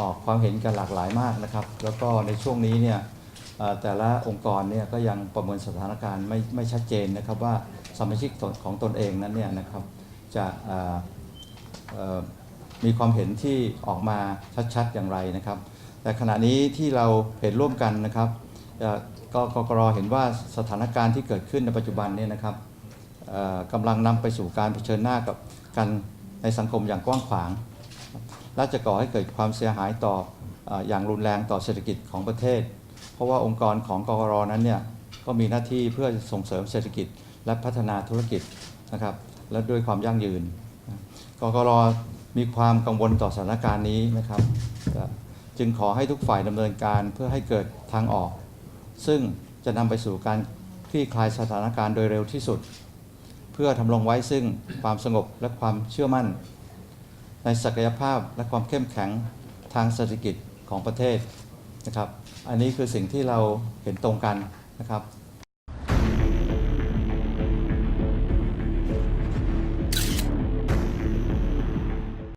ออกความเห็นกันหลากหลายมากนะครับ แล้วก็ในช่วงนี้เนี่ยแต่ละองค์กรเนี่ยก็ยังประเมินสถานการณ์ไม่ไม่ชัดเจนนะครับว่าสมาชิกของตนเองนั้นเนี่ยนะครับจะมีความเห็นที่ออกมาชัดๆอย่างไรนะครับ แต่ขณะนี้ที่เราเห็นร่วมกันนะครับก็กกรเห็นว่าสถานการณ์ที่เกิดขึ้นในปัจจุบันเนี่ยนะครับกำลังนำไปสู่การเผชิญหน้ากับกันในสังคมอย่างกว้างขวาง และจะก่อให้เกิดความเสียหายต่อออย่างรุนแรงต่อเศรษฐกิจของประเทศ เพราะว่าองค์กรของกกรนั้นเนี่ยก็มีหน้าที่เพื่อส่งเสริมเศรษฐกิจและพัฒนาธุรกิจนะครับและด้วยความยั่งยืนกกรมีความกังวลต่อสถานการณ์นี้นะครับ จึงขอให้ทุกฝ่ายดำเนินการเพื่อให้เกิดทางออก ซึ่งจะนำไปสู่การคลี่คลายสถานการณ์โดยเร็วที่สุด เพื่อทำรงไว้ซึ่งความสงบและความเชื่อมั่น ในศักยภาพและความเข้มแข็งทางเศรษฐกิจของประเทศนะครับ อันนี้คือสิ่งที่เราเห็นตรงกันนะครับ